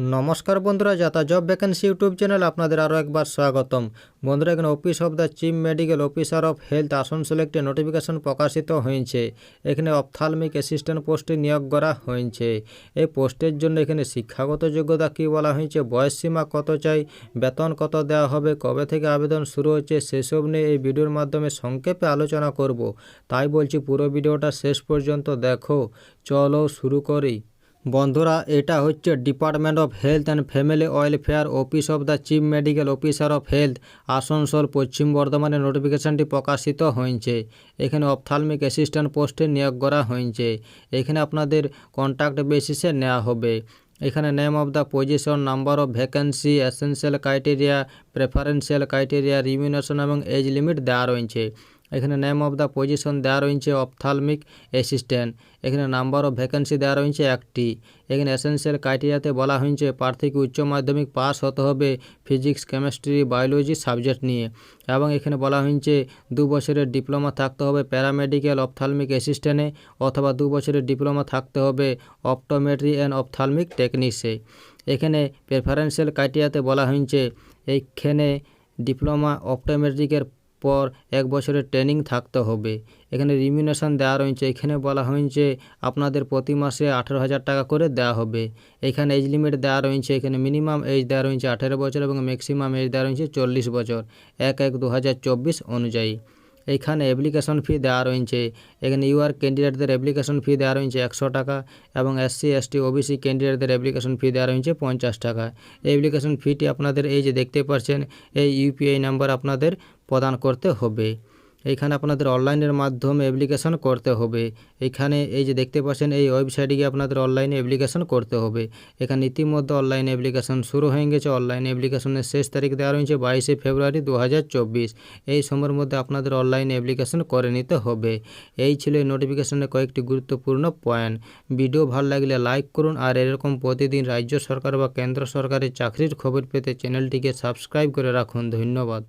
নমস্কার বন্ধুরা, যাতা জব ভ্যাকেন্সি ইউটিউব চ্যানেল আপনাদের আরও একবার স্বাগতম। বন্ধুরা, এখানে office of the chief medical officer of health Asansol একটি নোটিফিকেশন প্রকাশিত হয়েছে। এখানে অপথালমিক অ্যাসিস্ট্যান্ট পোস্টে নিয়োগ করা হয়েছে। এই পোস্টের জন্য এখানে শিক্ষাগত যোগ্যতা কী বলা হয়েছে, বয়স সীমা কত চাই, বেতন কত দেওয়া হবে, কবে থেকে আবেদন শুরু হচ্ছে সেসব নিয়ে এই ভিডিওর মাধ্যমে সংক্ষেপে আলোচনা করব। তাই বলছি পুরো ভিডিওটা শেষ পর্যন্ত দেখো। চলো শুরু করি। বন্ধুরা, এটা হচ্ছে department of health and family welfare office of the chief medical officer of health Asansol পশ্চিম বর্ধমানের নোটিফিকেশানটি প্রকাশিত হয়েছে। এখানে অপথালমিক অ্যাসিস্ট্যান্ট পোস্টে নিয়োগ করা হয়েছে। এখানে আপনাদের কন্ট্যাক্ট বেসিসে নেওয়া হবে। এখানে name of the position number of vacancy essential criteria preferential criteria remuneration এবং এজ লিমিট দেওয়া রয়েছে। এখানে নেম অফ দ্য পজিশন দেওয়া রয়েছে অপথালমিক অ্যাসিস্ট্যান্ট এখানে নাম্বার অফ ভ্যাকেন্সি দেওয়া রয়েছে একটি, এখানে এসেন্সিয়াল ক্রাইটেরিয়াতে বলা হয়েছে প্রার্থীকে উচ্চ মাধ্যমিক পাস হতে হবে ফিজিক্স কেমিস্ট্রি বায়োলজি সাবজেক্ট নিয়ে, এবং এখানে বলা হয়েছে দু বছরের ডিপ্লোমা থাকতে হবে প্যারামেডিক্যাল অপথালমিক অ্যাসিস্ট্যান্টে অথবা দু বছরের ডিপ্লোমা থাকতে হবে অপটোমেট্রি অ্যান্ড অপথালমিক টেকনিক্সে এখানে প্রেফারেন্সিয়াল ক্রাইটেরিয়াতে বলা হয়েছে এইখানে ডিপ্লোমা অপটোমেট্রিকের পর এক বছরের ট্রেনিং থাকতে হবে। এখানে রিমিনেশন দেওয়া রয়েছে। এখানে বলা হয়েছে, আপনাদের প্রতি মাসে আঠেরো হাজার টাকা করে দেওয়া হবে। এখানে এজ লিমিট দেওয়া রয়েছে। এখানে মিনিমাম এজ দেওয়া রয়েছে আঠেরো বছর এবং ম্যাক্সিমাম এজ দেওয়া রয়েছে চল্লিশ বছর। এক এক দু অনুযায়ী। এইখানে অ্যাপ্লিকেশন ফি দেওয়া রয়েছে। এখানে ইউআর ক্যান্ডিডেটদের অ্যাপ্লিকেশন ফি দেওয়া রয়েছে একশো টাকা এবং এসসি এসটি ওবিসি ক্যান্ডিডেটদের অ্যাপ্লিকেশন ফি দেওয়া রয়েছে পঞ্চাশ টাকা। এই অ্যাপ্লিকেশন ফিটি আপনাদের এই যে দেখতে পাচ্ছেন, এই ইউপিআই নাম্বার আপনাদের প্রদান করতে হবে। এইখানে আপনাদের অনলাইনের মাধ্যমে অ্যাপ্লিকেশন করতে হবে। এখানে এই যে দেখতে পাচ্ছেন, এই ওয়েবসাইটে গিয়ে আপনাদের অনলাইনে অ্যাপ্লিকেশন করতে হবে। এখানে ইতিমধ্যে অনলাইন অ্যাপ্লিকেশন শুরু হয়ে গেছে। অনলাইন অ্যাপ্লিকেশনের শেষ তারিখ দেওয়া রয়েছে বাইশে ফেব্রুয়ারি দু হাজার চব্বিশ। এই সময়ের মধ্যে আপনাদের অনলাইন অ্যাপ্লিকেশন করে নিতে হবে। এই ছিল এই নোটিফিকেশনের কয়েকটি গুরুত্বপূর্ণ পয়েন্ট ভিডিও ভালো লাগলে লাইক করুন আর এরকম প্রতিদিন রাজ্য সরকার বা কেন্দ্র সরকারের চাকরির খবর পেতে চ্যানেলটিকে সাবস্ক্রাইব করে রাখুন। ধন্যবাদ।